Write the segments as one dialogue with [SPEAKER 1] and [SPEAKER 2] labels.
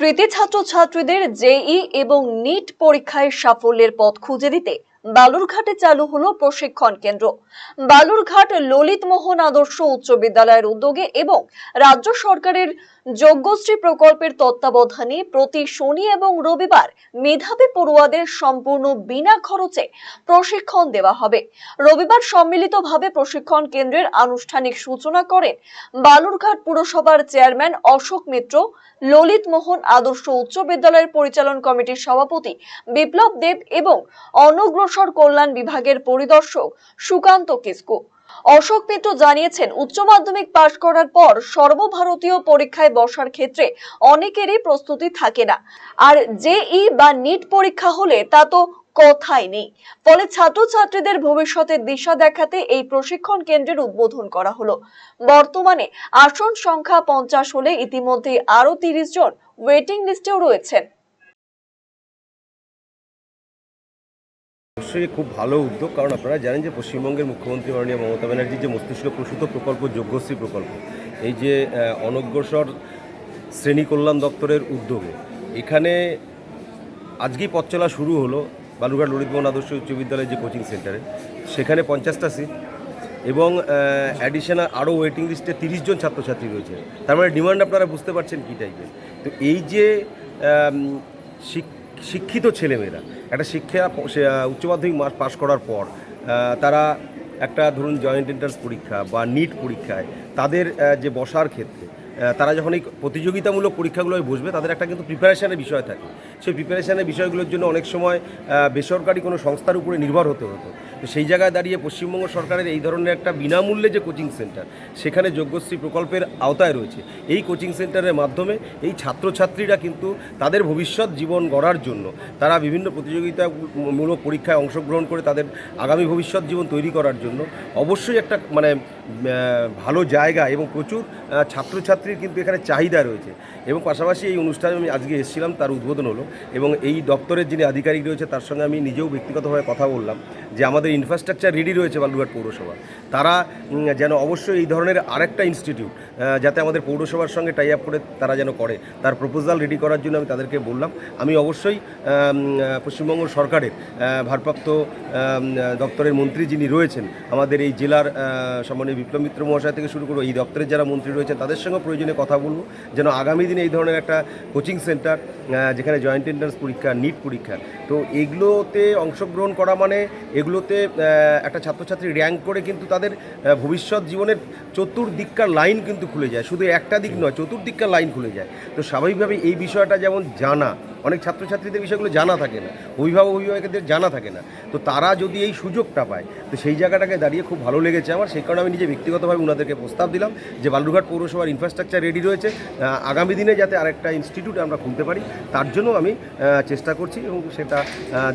[SPEAKER 1] কৃতি ছাত্রছাত্রীদের জেই এবং নিট পরীক্ষায় সাফল্যের পথ খুঁজে দিতে বালুরঘাটে চালু হলো প্রশিক্ষণ কেন্দ্র। বালুরঘাট ললিত মোহন আদর্শ উচ্চ বিদ্যালয়ের উদ্যোগে এবং রাজ্য সরকারের যজ্ঞশ্রী প্রকল্পের তত্ত্বাবধানে প্রতি শনি এবং রবিবার মেধাবী পড়ুয়াদের সম্পূর্ণ বিনা খরচে প্রশিক্ষণ দেওয়া হবে। রবিবার সম্মিলিতভাবে প্রশিক্ষণ কেন্দ্রের আনুষ্ঠানিক সূচনা করেন বালুরঘাট পুরসভার চেয়ারম্যান অশোক মিত্র, ললিত মোহন আদর্শ উচ্চ বিদ্যালয়ের পরিচালন কমিটির সভাপতি বিপ্লব দেব এবং অনগ্রসর কল্যাণ বিভাগের পরিদর্শক সুকান্ত কিস্কু। অশোক মিত্র জানিয়েছেন, উচ্চ মাধ্যমিক পাশ করার পর সর্বভারতীয় পরীক্ষায় বসার ক্ষেত্রে অনেকেরই প্রস্তুতি থাকে না। আর জেই বা নিট পরীক্ষা হলে তা তো কথাই নেই। ফলে ছাত্রছাত্রীদের ভবিষ্যতের দিশা দেখাতে এই প্রশিক্ষণ কেন্দ্রের উদ্বোধন করা হলো। বর্তমানে আসন সংখ্যা পঞ্চাশ হলে ইতিমধ্যে আরও তিরিশ জন ওয়েটিং লিস্টেও রয়েছেন।
[SPEAKER 2] অবশ্যই খুব ভালো উদ্যোগ, কারণ আপনারা জানেন যে পশ্চিমবঙ্গের মুখ্যমন্ত্রী মাননীয় মমতা ব্যানার্জির যে মস্তিষ্ক প্রসূত প্রকল্প, যোগ্যশ্রী প্রকল্প, এই যে অনগ্রসর শ্রেণি কল্যাণ দপ্তরের উদ্যোগে, এখানে আজকেই পথ চলা শুরু হলো বালুরঘাট ললিতমোহন আদর্শ উচ্চ বিদ্যালয়ের যে কোচিং সেন্টারে, সেখানে পঞ্চাশটা সিট এবং অ্যাডিশনাল আরও ওয়েটিং লিস্টে তিরিশ জন ছাত্রছাত্রী রয়েছে। তার মানে ডিমান্ড আপনারা বুঝতে পারছেন কী টাইপের তো এই যে শিক্ষিত ছেলেমেয়েরা একটা শিক্ষা উচ্চ মাধ্যমিক পাশ করার পর তারা একটা, ধরুন জয়েন্ট এন্ট্রান্স পরীক্ষা বা নিট পরীক্ষায় তাদের যে বসার ক্ষেত্রে তারা যখন এই প্রতিযোগিতামূলক পরীক্ষাগুলোয় বসবে তাদের একটা কিন্তু প্রিপারেশানের বিষয় থাকে। সেই প্রিপারেশানের বিষয়গুলোর জন্য অনেক সময় বেসরকারি কোনো সংস্থার উপরে নির্ভর হতে হতো। তো সেই জায়গায় দাঁড়িয়ে পশ্চিমবঙ্গ সরকারের এই ধরনের একটা বিনামূল্যে যে কোচিং সেন্টার সেখানে যোগ্যশ্রী প্রকল্পের আওতায় রয়েছে। এই কোচিং সেন্টারের মাধ্যমে এই ছাত্রছাত্রীরা কিন্তু তাদের ভবিষ্যৎ জীবন গড়ার জন্য তারা বিভিন্ন প্রতিযোগিতামূলক পরীক্ষায় অংশগ্রহণ করে তাদের আগামী ভবিষ্যৎ জীবন তৈরি করার জন্য অবশ্যই একটা মানে ভালো জায়গা এবং প্রচুর আহ, ছাত্রছাত্রীর কিন্তু এখানে চাহিদা রয়েছে। এবং পাশাপাশি এই অনুষ্ঠানে আমি আজকে এসেছিলাম, তার উদ্বোধন হলো। এবং এই দপ্তরের যিনি আধিকারিক রয়েছে, তার সঙ্গে আমি নিজেও ব্যক্তিগতভাবে কথা বললাম। যে আমাদের ইনফ্রাস্ট্রাকচার রেডি রয়েছে বালুরঘাট পৌরসভা, তারা যেন অবশ্যই এই ধরনের আরেকটা ইনস্টিটিউট যাতে আমাদের পৌরসভার সঙ্গে টাই আপ করে তারা যেন করে। তার প্রপোজাল রেডি করার জন্য আমি তাদেরকে বললাম। আমি অবশ্যই পশ্চিমবঙ্গ সরকারের ভারপ্রাপ্ত দপ্তরের মন্ত্রী যিনি রয়েছেন, আমাদের এই জেলার সম্মানীয় বিপ্লব মিত্র মহাশয় থেকে শুরু করে এই দপ্তরের যারা মন্ত্রী রয়েছেন, তাদের সঙ্গে প্রয়োজনে কথা বলব। যেন আগামী দিনে এই ধরনের একটা কোচিং সেন্টার যেখানে জয়েন্ট এন্ট্রান্স পরীক্ষা নিট পরীক্ষা, তো এগুলোতে অংশগ্রহণ করা মানে এগুলোতে একটা ছাত্রছাত্রী র্যাঙ্ক করে কিন্তু তাদের ভবিষ্যৎ জীবনের চতুর্দিককার লাইন কিন্তু খুলে যায়। শুধু একটা দিক নয়, চতুর্দিককার লাইন খুলে যায়। তো স্বাভাবিকভাবে এই বিষয়টা যেমন জানা, অনেক ছাত্রছাত্রীদের বিষয়গুলো জানা থাকে না, অভিভাবক অভিভাবকদের জানা থাকে না। তো তারা যদি এই সুযোগটা পায়, তো সেই জায়গাটাকে দাঁড়িয়ে খুব ভালো লেগেছে আমার। সেই কারণে আমি নিজে ব্যক্তিগতভাবে ওনাদেরকে প্রস্তাব দিলাম যে বালুরঘাট পৌরসভার ইনফ্রাস্ট্রাকচার রেডি রয়েছে। আগামী দিনে যাতে আরেকটা ইনস্টিটিউট আমরা খুলতে পারি, তার জন্য আমি চেষ্টা করছি এবং সেটা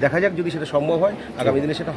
[SPEAKER 2] দেখা যাক যদি সেটা সম্ভব হয়, আগামী দিনে সেটা